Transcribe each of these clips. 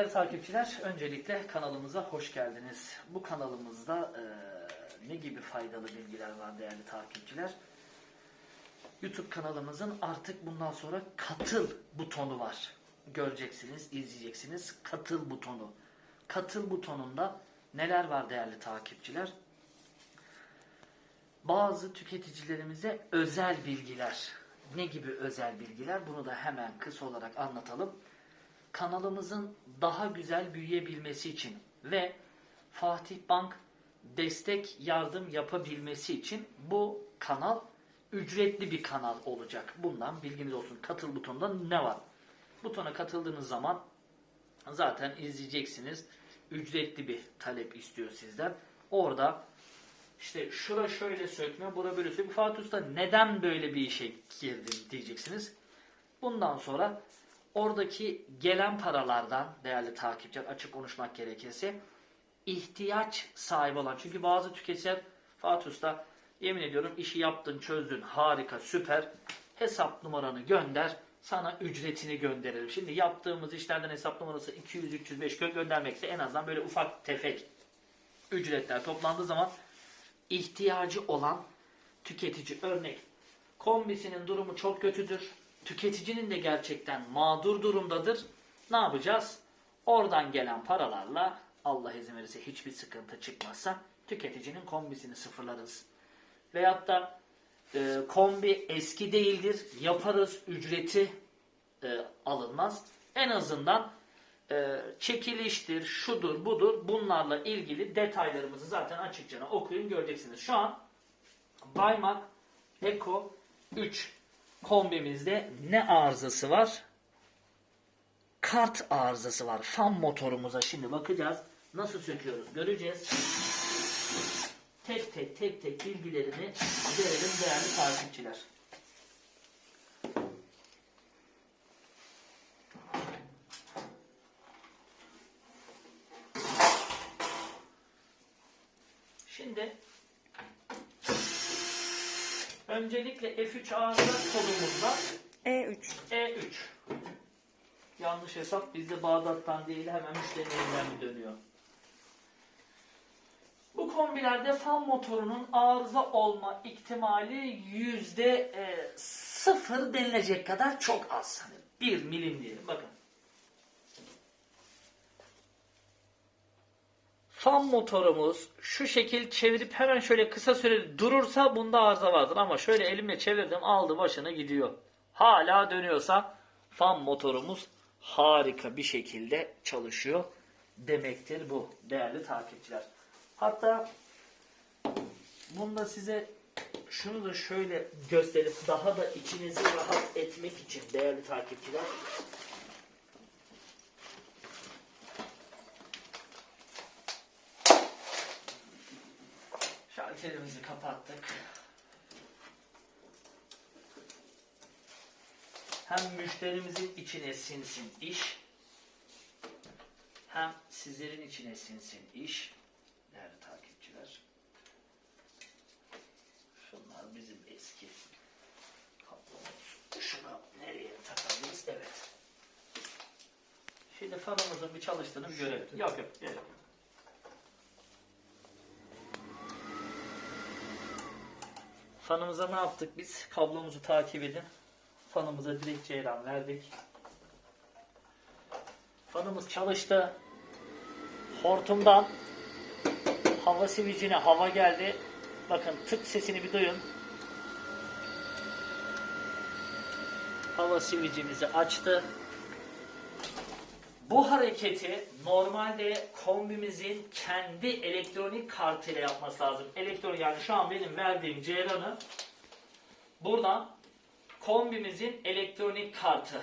Değerli takipçiler, öncelikle kanalımıza hoş geldiniz. Bu kanalımızda e, ne gibi faydalı bilgiler var değerli takipçiler? YouTube kanalımızın artık bundan sonra katıl butonu var. Göreceksiniz, izleyeceksiniz. Katıl butonu. Katıl butonunda neler var değerli takipçiler? Bazı tüketicilerimize özel bilgiler. Ne gibi özel bilgiler? Bunu da hemen kısa olarak anlatalım kanalımızın daha güzel büyüyebilmesi için ve Fatih Bank destek yardım yapabilmesi için bu kanal ücretli bir kanal olacak. Bundan bilginiz olsun. Katıl butonunda ne var? Butona katıldığınız zaman zaten izleyeceksiniz. Ücretli bir talep istiyor sizden. Orada işte şura şöyle sökme, bura böyle sökme. Fatih Usta neden böyle bir işe girdin diyeceksiniz. Bundan sonra oradaki gelen paralardan değerli takipçiler açık konuşmak gerekirse ihtiyaç sahibi olan çünkü bazı tüketiciler Fatih Usta yemin ediyorum işi yaptın çözdün harika süper hesap numaranı gönder sana ücretini gönderelim. Şimdi yaptığımız işlerden hesap numarası 200-305 göndermekse en azından böyle ufak tefek ücretler toplandığı zaman ihtiyacı olan tüketici örnek kombisinin durumu çok kötüdür. Tüketicinin de gerçekten mağdur durumdadır. Ne yapacağız? Oradan gelen paralarla Allah izin verirse hiçbir sıkıntı çıkmazsa tüketicinin kombisini sıfırlarız. Veyahut da e, kombi eski değildir. Yaparız ücreti e, alınmaz. En azından e, çekiliştir, şudur, budur bunlarla ilgili detaylarımızı zaten açıkça okuyun göreceksiniz. Şu an Baymak Eco 3 kombimizde ne arızası var? Kart arızası var. Fan motorumuza şimdi bakacağız. Nasıl söküyoruz göreceğiz. Tek tek tek tek bilgilerini verelim değerli takipçiler. Şimdi öncelikle F3 arıza kodumuzla E3. E3. Yanlış hesap bizde Bağdat'tan değil hemen müşterinin elinden dönüyor. Bu kombilerde fan motorunun arıza olma ihtimali yüzde e, sıfır denilecek kadar çok az. Hani bir milim diyelim bakın. Fan motorumuz şu şekil çevirip hemen şöyle kısa süreli durursa bunda arıza vardır. Ama şöyle elimle çevirdim aldı başını gidiyor. Hala dönüyorsa fan motorumuz harika bir şekilde çalışıyor demektir bu değerli takipçiler. Hatta bunda size şunu da şöyle gösterip daha da içinizi rahat etmek için değerli takipçiler kapattık. Hem müşterimizin içine sinsin iş, hem sizlerin içine sinsin iş. Değerli takipçiler. Şunlar bizim eski kablomuz. Şunu nereye takabiliriz? Evet. Şimdi fanımızın bir çalıştığını görelim. Yok yok. Gerek. Fanımıza ne yaptık biz? Kablomuzu takip edin. Fanımıza direkt ceyran verdik. Fanımız çalıştı. Hortumdan hava sivicine hava geldi. Bakın tık sesini bir duyun. Hava sivicimizi açtı. Bu hareketi normalde kombimizin kendi elektronik kartıyla yapması lazım. Elektronik yani şu an benim verdiğim ceyranı buradan kombimizin elektronik kartı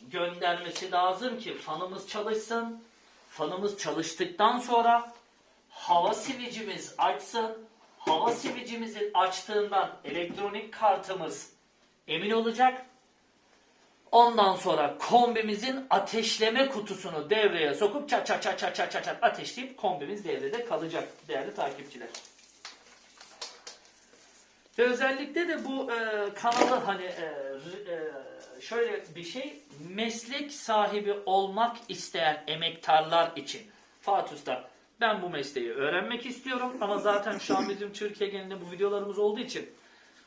göndermesi lazım ki fanımız çalışsın. Fanımız çalıştıktan sonra hava sivicimiz açsın. Hava sivicimizin açtığından elektronik kartımız emin olacak. Ondan sonra kombimizin ateşleme kutusunu devreye sokup çat çat çat çat çat çat çat ateşleyip kombimiz devrede kalacak değerli takipçiler. Ve özellikle de bu e, kanalı hani e, e, şöyle bir şey meslek sahibi olmak isteyen emektarlar için Fatih ben bu mesleği öğrenmek istiyorum ama zaten şu an bizim Türkiye genelinde bu videolarımız olduğu için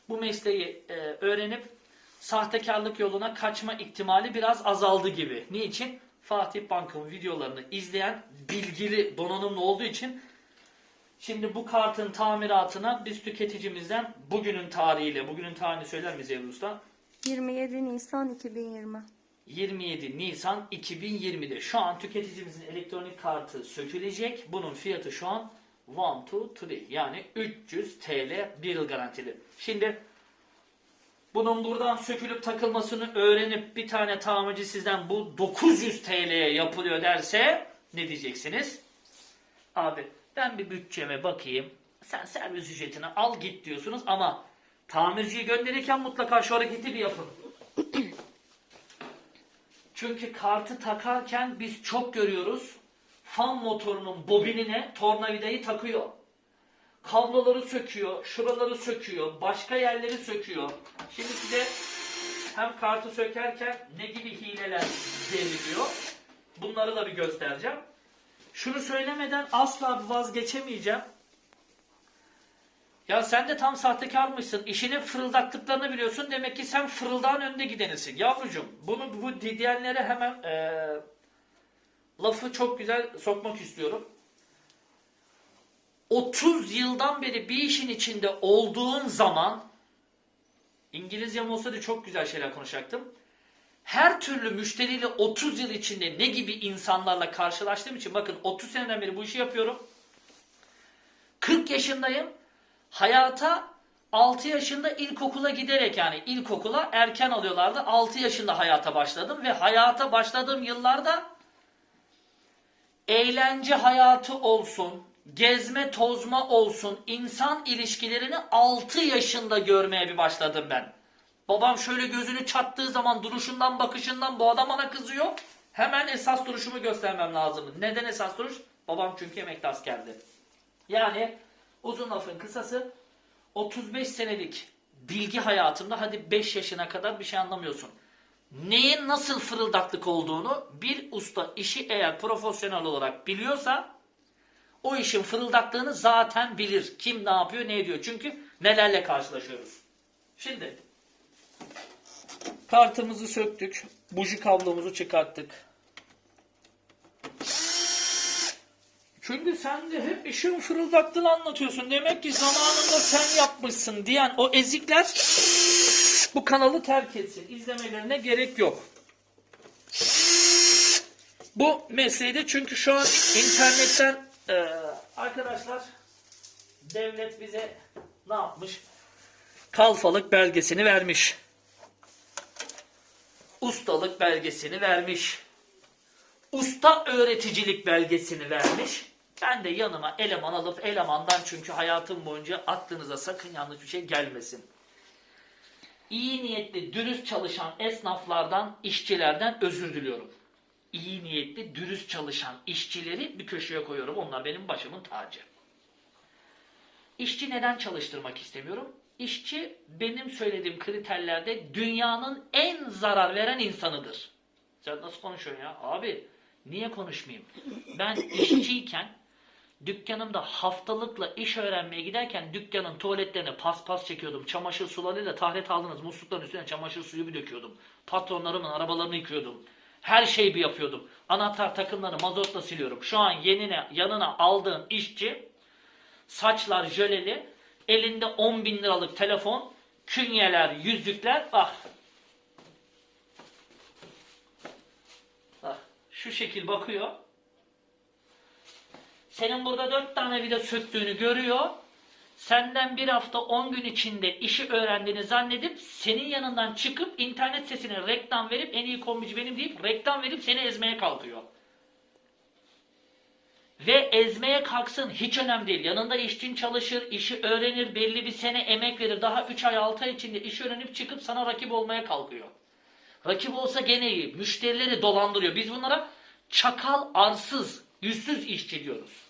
bu mesleği e, öğrenip sahtekarlık yoluna kaçma ihtimali biraz azaldı gibi. Niçin? Fatih Bank'ın videolarını izleyen bilgili donanımlı olduğu için Şimdi bu kartın tamiratına biz tüketicimizden bugünün tarihiyle, bugünün tarihini söyler miyiz Ebru Usta? 27 Nisan 2020. 27 Nisan 2020'de şu an tüketicimizin elektronik kartı sökülecek. Bunun fiyatı şu an 1, 2, 3 yani 300 TL bir yıl garantili. Şimdi bunun buradan sökülüp takılmasını öğrenip bir tane tamirci sizden bu 900 TL'ye yapılıyor derse ne diyeceksiniz? Abi ben bir bütçeme bakayım. Sen servis ücretini al git diyorsunuz ama tamirciyi gönderirken mutlaka şu hareketi bir yapın. Çünkü kartı takarken biz çok görüyoruz. Fan motorunun bobinine tornavidayı takıyor. Kabloları söküyor, şuraları söküyor, başka yerleri söküyor. Şimdi size hem kartı sökerken ne gibi hileler devriliyor. Bunları da bir göstereceğim. Şunu söylemeden asla vazgeçemeyeceğim. Ya sen de tam sahtekarmışsın. İşinin fırıldaklıklarını biliyorsun. Demek ki sen fırıldağın önde gidenisin. Yavrucuğum bunu bu diyenlere hemen eee, lafı çok güzel sokmak istiyorum. 30 yıldan beri bir işin içinde olduğun zaman İngilizcem olsaydı çok güzel şeyler konuşacaktım. Her türlü müşteriyle 30 yıl içinde ne gibi insanlarla karşılaştığım için bakın 30 seneden beri bu işi yapıyorum. 40 yaşındayım. Hayata 6 yaşında ilkokula giderek yani ilkokula erken alıyorlardı. 6 yaşında hayata başladım ve hayata başladığım yıllarda eğlence hayatı olsun, gezme tozma olsun, insan ilişkilerini 6 yaşında görmeye bir başladım ben. Babam şöyle gözünü çattığı zaman duruşundan bakışından bu adam bana kızıyor. Hemen esas duruşumu göstermem lazım. Neden esas duruş? Babam çünkü emekli askerdi. Yani uzun lafın kısası 35 senelik bilgi hayatımda hadi 5 yaşına kadar bir şey anlamıyorsun. Neyin nasıl fırıldaklık olduğunu bir usta işi eğer profesyonel olarak biliyorsa o işin fırıldaklığını zaten bilir. Kim ne yapıyor ne ediyor. Çünkü nelerle karşılaşıyoruz. Şimdi kartımızı söktük. Buji kablomuzu çıkarttık. Çünkü sen de hep işin fırıldaklığını anlatıyorsun. Demek ki zamanında sen yapmışsın diyen o ezikler bu kanalı terk etsin. İzlemelerine gerek yok. Bu mesleği de çünkü şu an internetten eee, arkadaşlar devlet bize ne yapmış? Kalfalık belgesini vermiş. Ustalık belgesini vermiş. Usta öğreticilik belgesini vermiş. Ben de yanıma eleman alıp elemandan çünkü hayatım boyunca aklınıza sakın yanlış bir şey gelmesin. İyi niyetli, dürüst çalışan esnaflardan, işçilerden özür diliyorum. İyi niyetli, dürüst çalışan işçileri bir köşeye koyuyorum. Onlar benim başımın tacı. İşçi neden çalıştırmak istemiyorum? İşçi benim söylediğim kriterlerde dünyanın en zarar veren insanıdır. Sen nasıl konuşuyorsun ya? Abi niye konuşmayayım? Ben işçiyken dükkanımda haftalıkla iş öğrenmeye giderken dükkanın tuvaletlerine paspas çekiyordum. Çamaşır sularıyla tahret aldınız muslukların üstüne çamaşır suyu bir döküyordum. Patronlarımın arabalarını yıkıyordum. Her şeyi bir yapıyordum. Anahtar takımları mazotla siliyorum. Şu an yenine yanına aldığım işçi saçlar jöleli, elinde 10 bin liralık telefon, künyeler, yüzükler, ah. Bak, şu şekil bakıyor. Senin burada 4 tane vida söktüğünü görüyor. Senden bir hafta 10 gün içinde işi öğrendiğini zannedip senin yanından çıkıp internet sesine reklam verip en iyi kombici benim deyip reklam verip seni ezmeye kalkıyor. Ve ezmeye kalksın hiç önemli değil. Yanında işçin çalışır, işi öğrenir, belli bir sene emek verir. Daha 3 ay 6 ay içinde iş öğrenip çıkıp sana rakip olmaya kalkıyor. Rakip olsa gene iyi. Müşterileri dolandırıyor. Biz bunlara çakal, arsız, yüzsüz işçi diyoruz.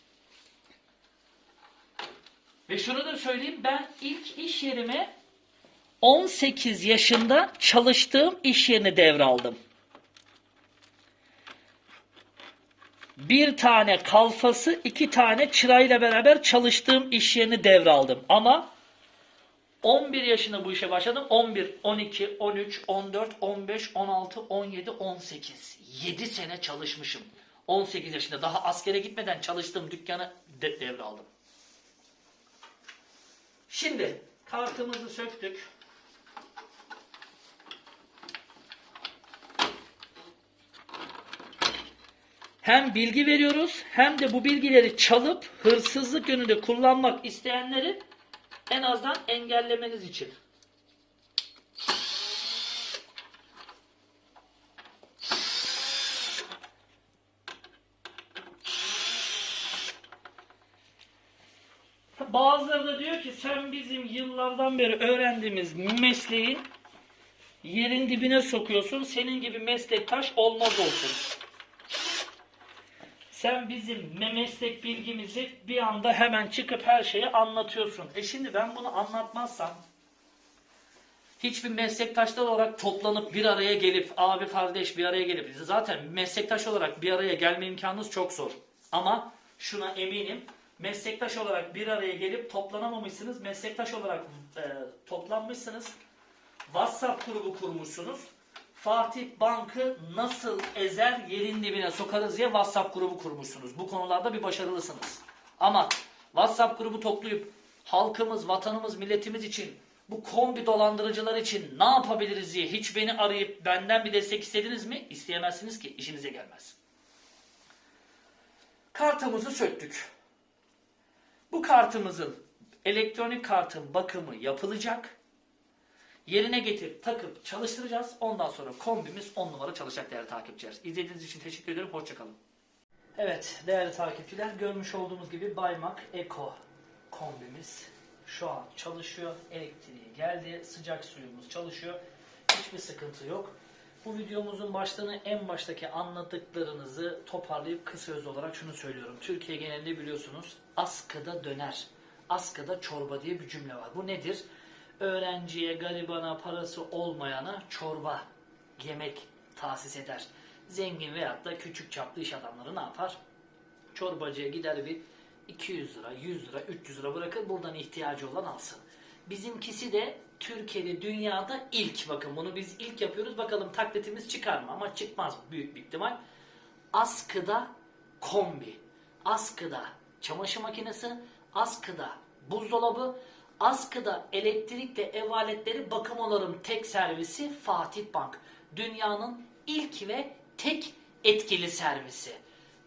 Ve şunu da söyleyeyim ben ilk iş yerime 18 yaşında çalıştığım iş yerini devraldım. Bir tane kalfası, iki tane çırayla beraber çalıştığım iş yerini devraldım. Ama 11 yaşında bu işe başladım. 11, 12, 13, 14, 15, 16, 17, 18. 7 sene çalışmışım. 18 yaşında daha askere gitmeden çalıştığım dükkanı de- devraldım. Şimdi kartımızı söktük. Hem bilgi veriyoruz hem de bu bilgileri çalıp hırsızlık yönünde kullanmak isteyenleri en azından engellemeniz için. Bazıları da diyor ki sen bizim yıllardan beri öğrendiğimiz mesleğin yerin dibine sokuyorsun. Senin gibi meslektaş olmaz olsun. Sen bizim me- meslek bilgimizi bir anda hemen çıkıp her şeyi anlatıyorsun. E şimdi ben bunu anlatmazsam hiçbir meslektaşlar olarak toplanıp bir araya gelip abi kardeş bir araya gelip zaten meslektaş olarak bir araya gelme imkanınız çok zor. Ama şuna eminim meslektaş olarak bir araya gelip toplanamamışsınız. Meslektaş olarak e, toplanmışsınız. WhatsApp grubu kurmuşsunuz. Fatih Bank'ı nasıl ezer yerin dibine sokarız diye WhatsApp grubu kurmuşsunuz. Bu konularda bir başarılısınız. Ama WhatsApp grubu toplayıp halkımız, vatanımız, milletimiz için bu kombi dolandırıcılar için ne yapabiliriz diye hiç beni arayıp benden bir destek istediniz mi? İsteyemezsiniz ki işinize gelmez. Kartımızı söktük. Bu kartımızın elektronik kartın bakımı yapılacak. Yerine getirip takıp çalıştıracağız. Ondan sonra kombimiz 10 numara çalışacak değerli takipçiler. İzlediğiniz için teşekkür ederim. Hoşçakalın. Evet değerli takipçiler görmüş olduğumuz gibi Baymak Eco kombimiz şu an çalışıyor. Elektriği geldi. Sıcak suyumuz çalışıyor. Hiçbir sıkıntı yok. Bu videomuzun başlığını en baştaki anlattıklarınızı toparlayıp kısa öz olarak şunu söylüyorum. Türkiye genelinde biliyorsunuz askıda döner, askıda çorba diye bir cümle var. Bu nedir? Öğrenciye, garibana, parası olmayana çorba, yemek tahsis eder. Zengin veyahut da küçük çaplı iş adamları ne yapar? Çorbacıya gider bir 200 lira, 100 lira, 300 lira bırakır buradan ihtiyacı olan alsın. Bizimkisi de Türkiye'de dünyada ilk bakın bunu biz ilk yapıyoruz bakalım taklitimiz çıkar mı ama çıkmaz büyük bir ihtimal. Askıda kombi, askıda çamaşır makinesi, askıda buzdolabı, askıda elektrikle ev aletleri bakım onarım tek servisi Fatih Bank. Dünyanın ilk ve tek etkili servisi.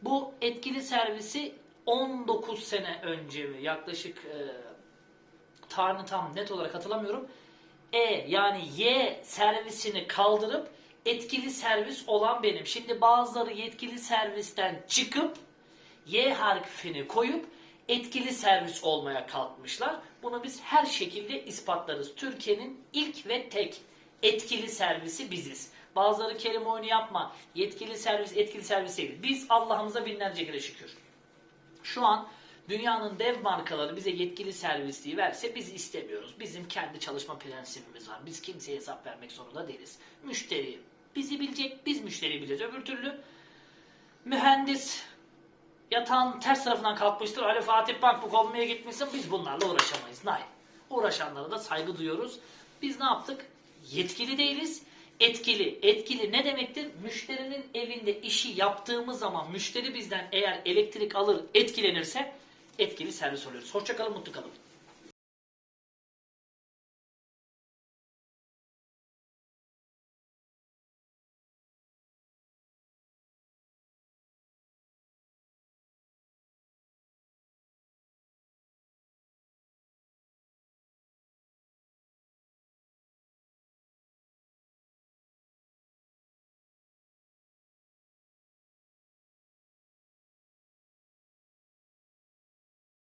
Bu etkili servisi 19 sene önce mi yaklaşık e, tarihini tam net olarak hatırlamıyorum. E yani Y servisini kaldırıp etkili servis olan benim. Şimdi bazıları yetkili servisten çıkıp Y harfini koyup etkili servis olmaya kalkmışlar. Bunu biz her şekilde ispatlarız. Türkiye'nin ilk ve tek etkili servisi biziz. Bazıları kelime oyunu yapma. Yetkili servis, etkili servis değil. Biz Allah'ımıza binlerce kere şükür. Şu an dünyanın dev markaları bize yetkili servisliği verse biz istemiyoruz. Bizim kendi çalışma prensibimiz var. Biz kimseye hesap vermek zorunda değiliz. Müşteri bizi bilecek, biz müşteriyi bileceğiz. Öbür türlü mühendis yatağın ters tarafından kalkmıştır. Ali Fatih Bank bu konmaya gitmişsin. Biz bunlarla uğraşamayız. Hayır. Uğraşanlara da saygı duyuyoruz. Biz ne yaptık? Yetkili değiliz. Etkili. Etkili ne demektir? Müşterinin evinde işi yaptığımız zaman müşteri bizden eğer elektrik alır etkilenirse etkili servis oluyoruz. Hoşçakalın, mutlu kalın.